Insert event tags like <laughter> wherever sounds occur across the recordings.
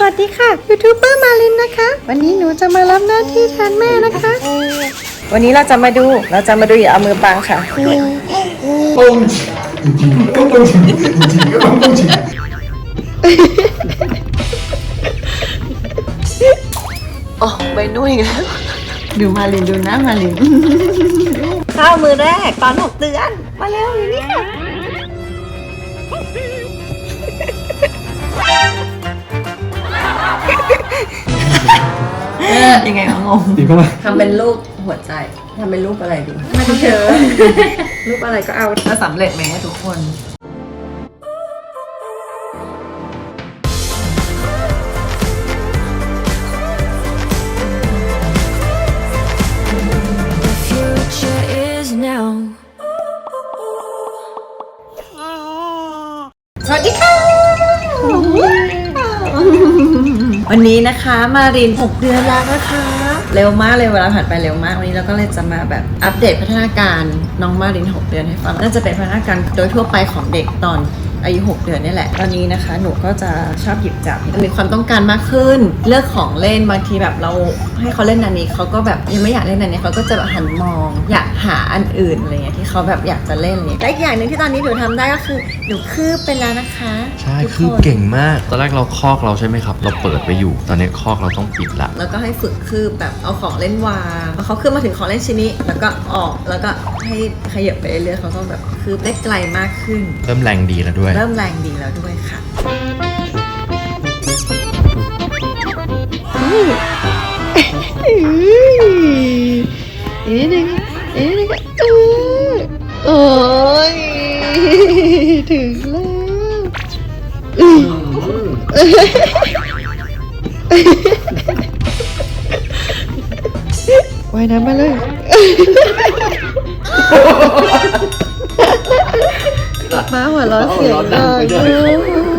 สวัสดีค่ะยูทูบเบอร์มาลินนะคะ วันนี้หนูจะมารับหน้าที่แทนแม่นะคะ วันนี้เราจะมาดูเราจะมาดูอย่าเอามือบังค่ะต้องต้องจริงจริงจริงก็ต้องต้องจริงอ๋อใบนุ่ยแล้วดูมาลินดูนะมาลินข้าวมือแรกตอนหกเดือนมาแล้วอยู่นี่ ค่ะยังไงคะงงดีเข้ามาทำเป็นรูปหัวใจทำเป็นรูปอะไรดี ไม่เจอรูปอะไรก็เอา จะสำเร็จไหมทุกคน วันนี้นะคะมาริน 6 เดือนแล้วนะคะ เร็วมากเลยเวลาผ่านไปเร็วมากวันนี้เราก็เลยจะมาแบบอัปเดตพัฒนาการน้องมาริน 6 เดือนให้ฟังน่าจะเป็นพัฒนาการโดยทั่วไปของเด็กตอนอายุ 6 เดือนนี่แหละ ตอนนี้นะคะ หนูก็จะชอบหยิบจับ มีความต้องการมากขึ้น เลือกของเล่น บางทีแบบเราให้เขาเล่นอันนี้เขาก็แบบยังไม่อยากเล่นอันนี้เขาก็จะแบบหันมอง อยากหาอันอื่นอะไรเงี้ยที่เขาแบบอยากจะเล่นเลยและอีกอย่างหนึ่งที่ตอนนี้หนูทำได้ก็คือ หนูคืบเป็นแล้วนะคะใช่ทุกคือคนเก่งมาก ตอนแรกเราคอกเราใช่ไหมครับ เราเปิดไปอยู่ ตอนนี้คอกเราต้องปิดละ แล้วก็ให้ฝึกคืบแบบเอาของเล่นวางพอเขาคืบมาถึงของเล่นชิ้นนี้ แล้วก็ออกแล้วก็ให้ขยับไปเรื่อยๆเขาต้องแบบคืบได้ไกลมากขึ้น เริ่มแรงดีแล้วด้วย เริ่มแรงดีแล้วด้วยค่ะอีกนิดนึงอีกนิดนึงเออ โอ้ยถึงแล้วว่ายน้ำมาเลยม้าหัวเร้อนเสียงดังเออ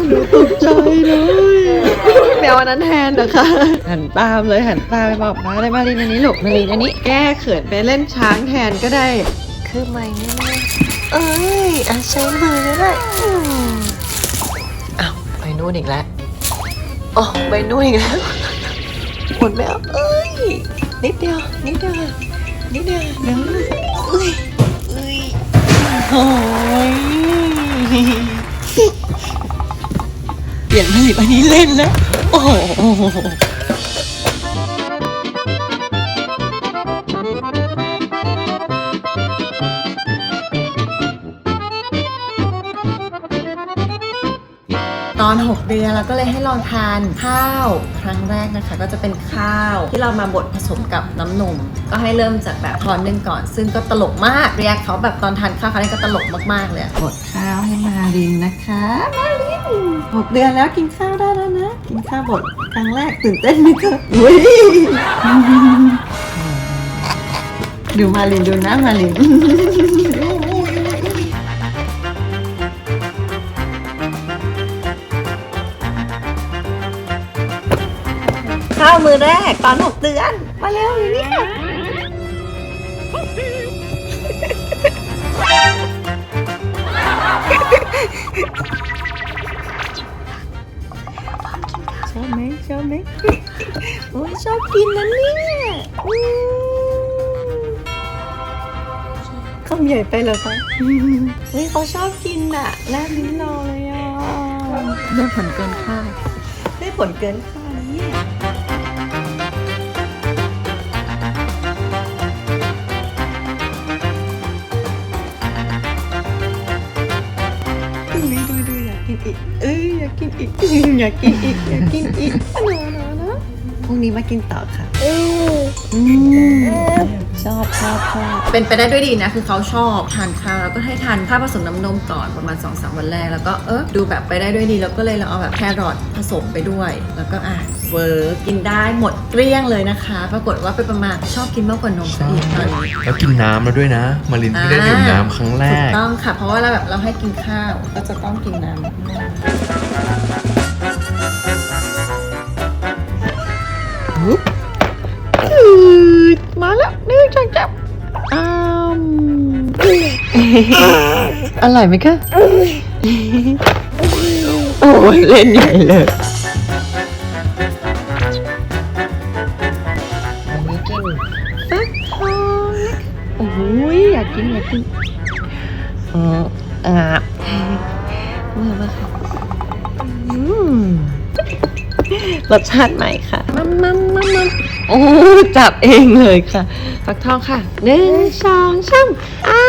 หนูตกใจเลยแมวอันนั้นแทนนะคะ หันตามเลยหันตามไปบอกม้าเลยมาลีนอันนี้ลูกมาลีนอันนี้แก้เขินไปเล่นช้างแทนก็ได้ คือไม่แน่ เอ้ยอะใช้มือก็ได้อืมอ้าวไปนู่นอีกแล้วอ๋อไปนู่นอีกแล้วหมดแล้วเอ้ยนิดเดียวนิดเดียวนิดเดียวนะเอ้ยเอ้ยโอ้ยเปลี่ยนผลิตอันนี้เล่นแล้วโอ้โห อน 6 เดือนเราก็เลยให้ลองทานข้าวครั้งแรกนะคะ ก็จะเป็นข้าวที่เรามาบดผสมกับน้ำนม ก็ให้เริ่มจากแบบทอนหนึ่งก่อน ซึ่งก็ตลกมากเรียกเขาแบบตอนทานข้าวครั้งแรกก็ตลกมากๆเลยอะบดข้าวให้มารินนะคะมารินหกเดือนแล้วกินข้าวได้แล้วนะกินข้าวบดครั้งแรกตื่นเต้นไหมคะอุ้ยดูมารินดูนะมาริน ข้าวมือแรกตอนหกเดือน มาแล้วอยู่นี่ค่ะชอบไหมชอบไหมโอ้ยชอบกินนะเนี่ยอืมคำใหญ่ไปเหรอคะอืมเฮ้ยเขาชอบกินอะแลบลิ้นรอเลยอะได้ผลเกินคาดได้ผลเกินคาดเนี่ย อีกเอ้ยอยากกินอีก อยากกินอีก อยากกินอีกหนูหนูนะพรุ่งนี้มากินต่อค่ะ อืม ชอบชอบชอบเป็นไปได้ด้วยดีนะ คือเขาชอบทานข้าวแล้วก็ให้ทานข้าวผสมน้ำนมก่อนประมาณ2อสวันแรก แล้วก็เออดูแบบไปได้ด้วยดี แล้วก็เลยเราเอาแบบแครอทผสมไปด้วย แล้วก็อะเวิร์กกินได้หมดเกลี้ยงเลยนะคะ ปรากฏว่าไปประมาณชอบกินมากกว่านมซะอีกตอนนี้ แล้วกินน้ำแล้วด้วยนะ มารินไม่ได้ดื่มน้ำครั้งแรถูกก ต้องค่ะ เพราะว่าเราแบบเราให้กินข้าวก็จะต้องกินน้ำมาแล้วนึ่ง จังจับอืมอร่อยไหมคะโอ้ยเล่นใหญ่เลยวันนี้กินฟักทองโอ้ยอยากกินอยากกินเอออะเมื่อว่าค่ะรสชาติใหม่ค่ะ มัมมัมมัมมัมโอ้จับเองเลยค่ะ ฟักทองค่ะหนึ่งสองสามอ้า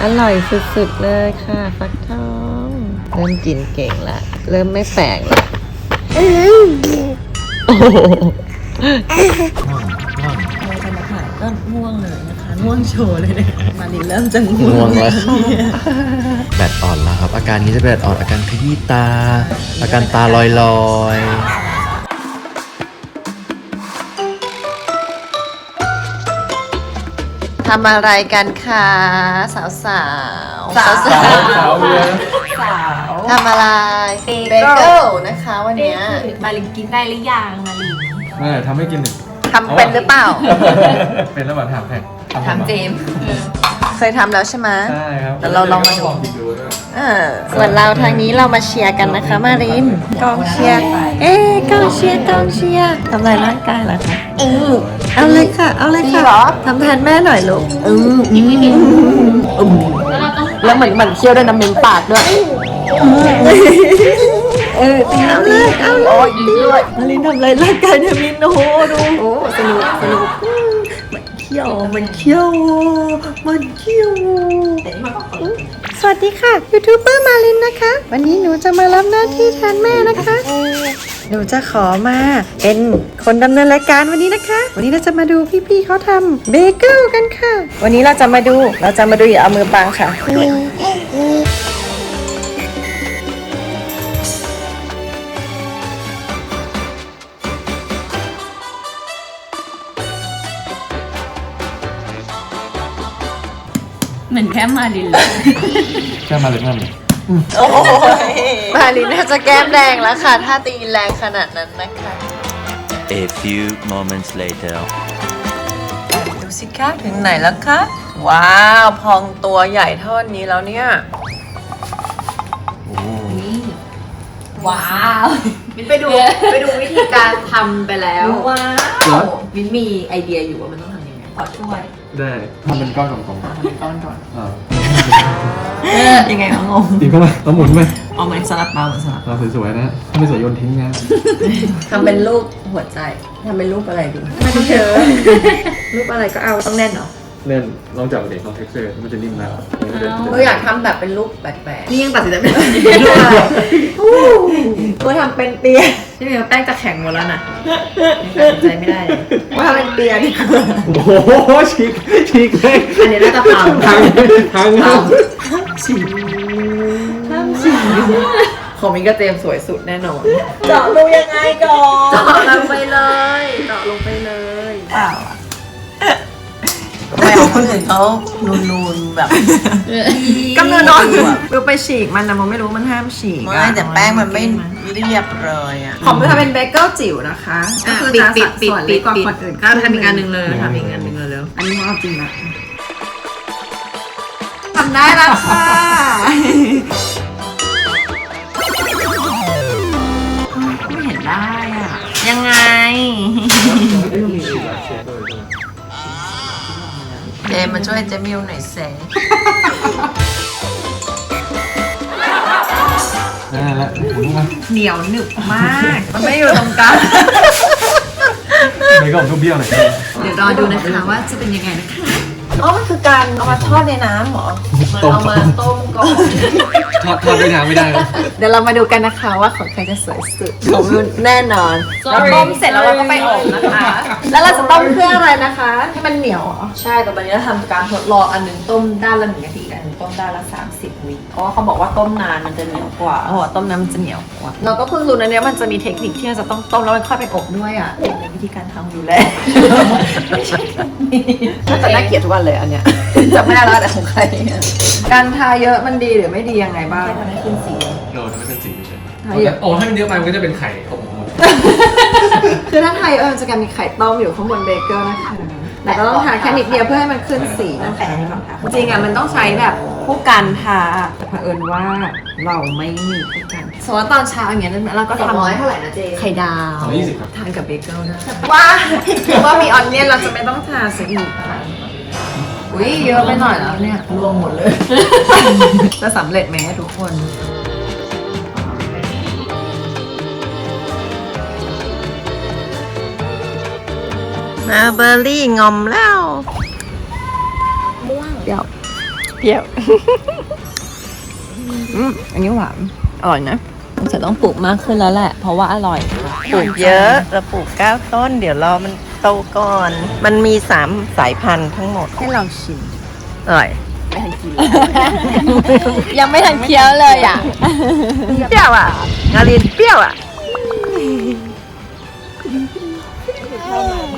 อร่อยสุดๆเลยค่ะ ฟักทอง เริ่มกินเก่งละ เริ่มไม่แปลกละโอ้โหมาถ่ายต้นง่วงเลยนะคะง่วงโชว์เลยเนี่ยมาลินเริ่มจะง่วง่วงแล้ว แบตอ่อนแล้วครับ อาการนี้จะเป็นแบตอ่อนอาการขยี้ตา อาการตาลอยลอยๆ ทำอะไรกันคะสาวสาวสาวสาวสาวเลยทำอะไรเบเกิลนะคะวันเนี้ยมาลินกินได้หรือยังมาลินไม่ทำให้กินหนึ่งทำเป็นหรือเปล่า เป็นแล้วมาถามใครถามเจมส์ เคยทำแล้วใช่ไหม ใช่ครับแต่เราลองมาดูลองกินดูด้วยเออส่วนเราทางนี้เรามาเชียร์กันนะคะ มารินกองเชียร์ เอ๊ะกองเชียร์กองเชียร์ทำลายร่างกายเหรอคะเออเอาเลยค่ะ เอาเลยค่ะทำแทนแม่หน่อยลูกอืมอืมอืมแล้วเหมือนเหมือนเคี้ยวด้วยน้ำเมนปากด้วยเออเอาเลยเอาเลยตีด้วยมารินทำลายร่างกายเนี่ยมินโอ้โหดูโอ้สนุกสนุก อืมมันเคี้ยวมันเคี้ยวมันเคี้ยวสวัสดีค่ะยูทูบเบอร์มาลินนะคะ วันนี้หนูจะมารับหน้าที่แทนแม่นะคะ หนูจะขอมาเป็นคนดำเนินรายการวันนี้นะคะ วันนี้เราจะมาดูพี่ๆเขาทำเบเกิลกันค่ะ วันนี้เราจะมาดูเราจะมาดูอย่าเอามือบังค่ะ แค่มาลินเลยแค่มาเลยแค่มาเลยโอ้ยมาลินน่าจะแก้มแดงแล้วค่ะ ถ้าตีแรงขนาดนั้นนะคะ A few moments later. ดูสิคะถึงไหนแล้วคะ ว้าว พองตัวใหญ่เท่านี้แล้วเนี่ยว้าวมินไปดูไปดูวิธีการทำไปแล้วว้าวมินมีไอเดียอยู่ว่ามันต้องทำยังไงขอช่วย ได้ทำเป็นก้อนของผมทำเป็นก้อนก่อนอ่ายังไงคะงงอีกเข้ามาแล้วหมุนไปเอาเหมือนสลัดเปล่าเหมือนสลัดเราสวยๆนะถ้าไม่สวยโยนทิ้งนะทำเป็นรูปหัวใจทำเป็นรูปอะไรดีไม่เจอรูปอะไรก็เอาต้องแน่นเหรอ เล่นลองจับเด็กลองเท็กเซอร์มันจะนิ่มแล้วมันจะเราอยากทำแบบเป็นรูปแปลกๆนี่ยังตัดสินใจไม่ได้รูปอะไรกูทำเป็นเปียใช่ไหมแป้งจะแข็งหมดแล้วนะตัดสินใจไม่ได้เลยว่าทำเป็นเปียดีกว่าโอ้โหฉีกฉีกเลยอันนี้น่าจะพังทางทางทางของมินก็เจมส์สวยสุดแน่นอนเจาะรูยังไงก่อนเจาะลงไปเลยเจาะลงไปเลย เปล่าอะ ไม่เอาคนอื่นเขานูนๆแบบ กำเนิดนอนดูไปฉีกมันนะมันไม่รู้มันห้ามฉีกไม่แต่แป้งมันไม่เรียบเลยอะ ของมินทำเป็นเบเกิลจิ๋วนะคะก็คือจะปิสัดดปิดส่วนปิเล็ดกกว่าปิดคนอื่นก็ทำอีกอันหนึ่งเลยทำอีกอันหนึ่งเลยเร็วอันนี้มันเอาจริงละทำได้แล้วค่ะไม่เห็นได้อะยังไง มมาช่วยเจมิวหน่อยเซนั่นแหละหมุนมาเหนียวหนึบมาก มันไม่อยู่ตรงกลางไม่ก็ผมทุบเบี้ยวหน่อยเดี๋ยวรอดูนะคะว่าจะเป็นยังไงนะคะ อ๋อ มันคือการเอามาทอดในน้ำเหรอต้มเอามาต้มก่อน ทอดทอดด้วยน้ำไม่ได้นะเดี๋ยวเรามาดูกันนะคะว่าของใครจะสวยสุดของนุ่นแน่นอนเราต้มเสร็จแล้วเราก็ไปอบนะคะ แล้วเราจะต้มเพื่ออะไรนะคะ ให้มันเหนียวเหรอใช่แต่ตอนนี้เราทำการทดลองอันหนึงต้มด้านละหนึ่งนาทีอันหนึงต้มด้านละ 30 วิเพราะว่าเขาบอกว่าต้มนานมันจะเหนียวกว่าเขาบอกว่าต้มน้ำมันจะเหนียวกว่าเราก็เพิ่งรู้นะเนี่ยมันจะมีเทคนิคที่เราจะต้องต้มแล้วมันค่อยไปอบด้วยอะเป็นวิธีการทำอยู่แล้ว น่าจะน่าเกลียดทุกวันเลยอันเนี้ยจำไม่ได้แล้วแต่ของใคร การทาเยอะมันดีหรือไม่ดียังไงบ้างโดนไม่เป็นสีเฉยโอ้ถ้ามันเยอะไปมันก็จะเป็นไข่อบหมดคือถ้าไทยเออจะกลายมีไข่ต้มอยู่ข้างบนเบเกิลนะคะ แต่ก็ต้องทาแค่นิดเดียวเพื่อให้มันขึ้นสีนะคะจริงๆอะมันต้องใช้แบบผู้กันทาแต่เผอิญว่าเราไม่มีผู้กันสมมติว่าตอนเช้าอย่างเงี้ยเราก็สองทำร้อยเท่าไหร่นะเจไข่ดาวสองร้อยยี่สิบครับ ทานกับเบเกิลนะว่าหรือว่ามีออนเนียนเราจะไม่ต้องทาซะอีกค่ะอุ้ยเยอะไปหน่อยแล้วเนี่ยรวมหมดเลย จะสำเร็จไหมทุกคน มาเบอร์รี่งอมแล้ว ม่วง เปรี้ยว เปรี้ยว อืมอันนี้หวาน อร่อยนะจะต้องปลูกมากขึ้นแล้วแหละ เพราะว่าอร่อย ปลูกเยอะเราปลูกเก้าต้น เดี๋ยวรอมันโตก่อน มันมีสามสายพันธุ์ทั้งหมด ให้เราชิม อร่อยยังไม่ทันเคี้ยวเลยอะ เปรี้ยวอะนารินเปรี้ยวอะ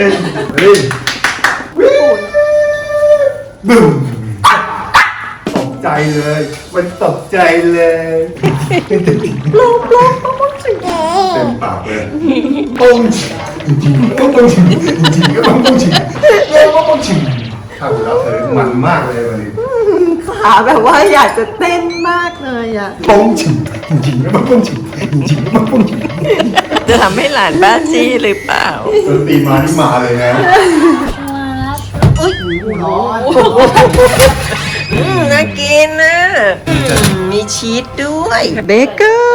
วิ่งบึ้มตกใจเลย มันตกใจเลยลงลงเต็มปากเลยปุ้งจริงก็ปุ้งจริงจริงก็ต้องปุ้งจริงแล้วก็ปุ้งจริงถ้าวเราะเธอมันมากเลยวันนี้ขาแบบว่าอยากจะเต้นมากเลยอะปุ้งจริงจริงๆก็ต้องปุ้งจริงจริงๆก็ต้องปุ้ง จริงจะทำให้หลานบ้าจี้หรือเปล่า ดนตรีมานี่มาเลยนะอืมน่ากินนะอืมมีชีสด้วย เบเกิล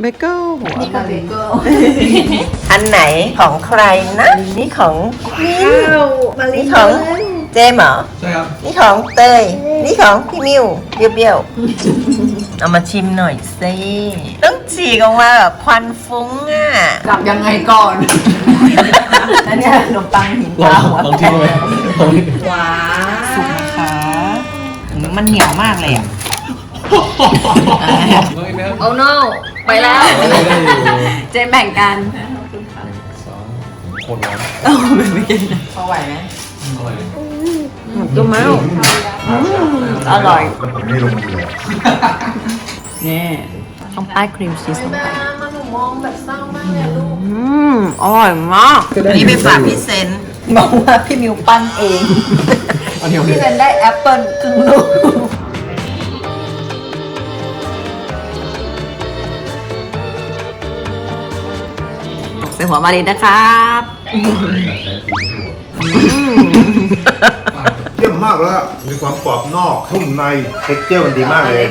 เบเกิลหัวนี่ก็เบเกิลอันไหนของใครนะ นี่ของมิวนี่ของเจมส์เหรอ ใช่ครับ นี่ของเตย นี่ของพี่มิวเบี้ยวเบี้ยวๆ เอามาชิมหน่อยสิต้องฉีกออกมาแบบควันฟุ้งอะจับยังไงก่อน อันเนี้ยขนมปังหินลองลองทิ้งไว้ลองทิ้งว้าสุกนะคะมันเหนียวมากเลยอะ ลองอีกไหมครับโอ้โนไปแล้ว ได้อยู่เจมแบ่งกันสองคนร้อนพอไหวไหมอร่อยตัว เมาอร่อยผมไม่ลงมือเลยนี่ต้องป้ายครีมชีสลงไปมันหนูมองแบบเศร้ามากเลยลูก อืมอร่อยมากอันนี้ไปฝากพี่เซนบอกว่าพี่มิวปั้นเองอันนี้โอเคพี่เซนได้แอปเปิลครึ่งลูกตกใส่หัวมาดีนะครับเยี่ย มมากแล้วมีความกรอบนอกนุ่มในเท็กเจอร์มันดีมากเลย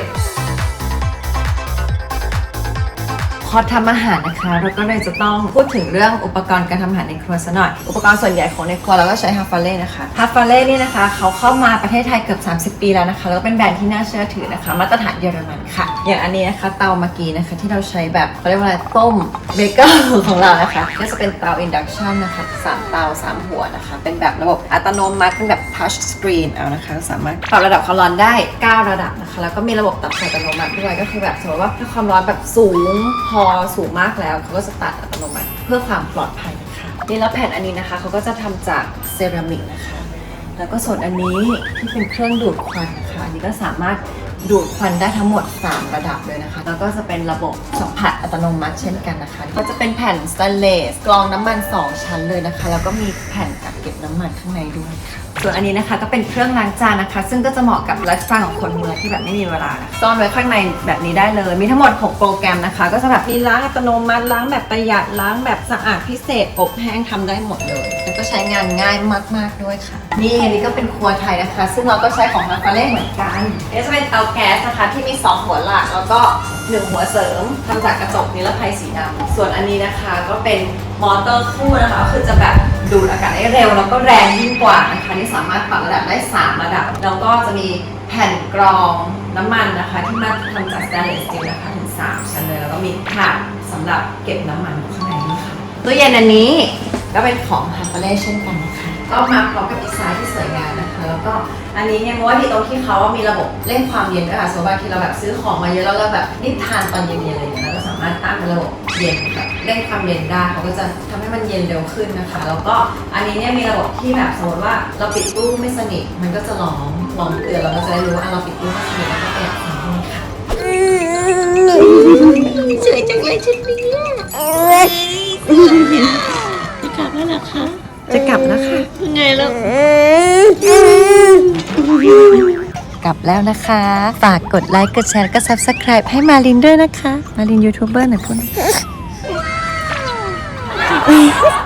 พอทำอาหารนะคะ เราก็เลยจะต้องพูดถึงเรื่องอุปกรณ์การทำอาหารในครัวซะหน่อย อุปกรณ์ส่วนใหญ่ของในครัวเราก็ใช้ฮาฟาเล่นะคะฮาฟาเล่นี่นะคะ เขาเข้ามาประเทศไทยเกือบ 30 ปีแล้วนะคะ แล้วก็เป็นแบรนด์ที่น่าเชื่อถือนะคะ มาตรฐานเยอรมันค่ะ อย่างอันนี้นะคะเตาเมื่อกี้นะคะที่เราใช้แบบเขาเรียกว่าอะไรต้มเบเกอร์ของเรานะคะก็จะเป็นเตาอินดักชันนะคะสามเตาสามหัวนะคะ เป็นแบบระบบอัตโนมัติเป็นแบบทัชสกรีนเอานะคะสามารถปรับระดับความร้อนได้ 9 ระดับนะคะ แล้วก็มีระบบตัดไฟอัตโนมัติด้วยก็คือแบบสมมติว่าถ้าความร้อนแบบสูงพอสูงมากแล้วเขาก็จะตัดอัตโนมัติเพื่อความปลอดภัยนะคะนี่แล้วแผ่นอันนี้นะคะเขาก็จะทำจากเซรามิกนะคะ แล้วก็ส่วนอันนี้ที่เป็นเครื่องดูดควันนะคะอันนี้ก็สามารถดูดควันได้ทั้งหมด 3 ระดับเลยนะคะ แล้วก็จะเป็นระบบสัมผัสอัตโนมัติเช่นกันนะคะ ก็จะเป็นแผ่นสแตนเลสกรองน้ำมัน 2 ชั้นเลยนะคะ แล้วก็มีแผ่นกักเก็บน้ำมันข้างในด้วยค่ะ ส่วนอันนี้นะคะก็เป็นเครื่องล้างจานนะคะ ซึ่งก็จะเหมาะกับไลฟ์สไตล์ของคนเมืองที่แบบไม่มีเวลานะซ่อนไว้ข้างในแบบนี้ได้เลย มีทั้งหมด 6 โปรแกรมนะคะ ก็จะแบบมีล้างอัตโนมัติล้างแบบประหยัดล้างแบบสะอาดพิเศษ อบแห้งทำได้หมดเลย แล้วก็ใช้งานง่ายมาก ๆด้วยค่ะ นี่อันนี้ก็เป็นครัวไทยนะคะ ซึ่งเราก็ใช้ของมาฟาเล่เหมือนกันนี่จะเป็นเตาแก๊สนะคะที่มี 2 หัวหลักแล้วก็ 1 หัวเสริมทำจากกระจกนิรภัยสีดำส่วนอันนี้นะคะก็เป็นมอเตอร์คู่นะคะคือจะแบบ ดูดอากาศได้เร็ว แล้วก็แรงยิ่งกว่านะคะที่สามารถปรับระดับได้ 3 ระดับ แล้วก็จะมีแผ่นกรองน้ำมันนะคะ ที่มาทำจากสแตนเลสสตีลนะคะถึง 3 ชั้นเลยแล้วก็มีถาดสำหรับเก็บน้ำมันข้างในด้วยค่ะตู้เย็นอันนี้ก็เป็นของฮาร์เปเล่เช่นกันนะคะ ก็มาพร้อมกับดีไซน์ที่สวยงามนะคะ แล้วก็อันนี้เนี่ยเพราะว่าดีตรงที่เขาว่ามีระบบเร่งความเย็นด้วยค่ะสมมติบาทีเราแบบซื้อของมาเยอะแล้วเราแบบรีบทานตอนเย็นๆอะไรอย่างเงี้ยเราก็สามารถตั้งเป็นระบบเย็นแบบ เร่งความเย็นได้เขาก็จะทำให้มันเย็นเร็วขึ้นนะคะ แล้วก็อันนี้เนี่ยมีระบบที่แบบสมมติว่าเราปิดตู้ไม่สนิทมันก็จะร้องร้องเตือนเราก็จะได้รู้ว่าเราปิดตู้ไม่สนิทแล้วก็ประหยัดความร้อนค่ะสวยจังเลยชุดนี้จะกลับแล้วหรอคะจะกลับแล้วค่ะไงลูกกลับแล้วนะคะ ฝากกดไลค์ กดแชร์ ก็ Subscribe ให้มาลินด้วยนะคะ มาลินยูทูบเบอร์หน่อยพูด 哎 <laughs>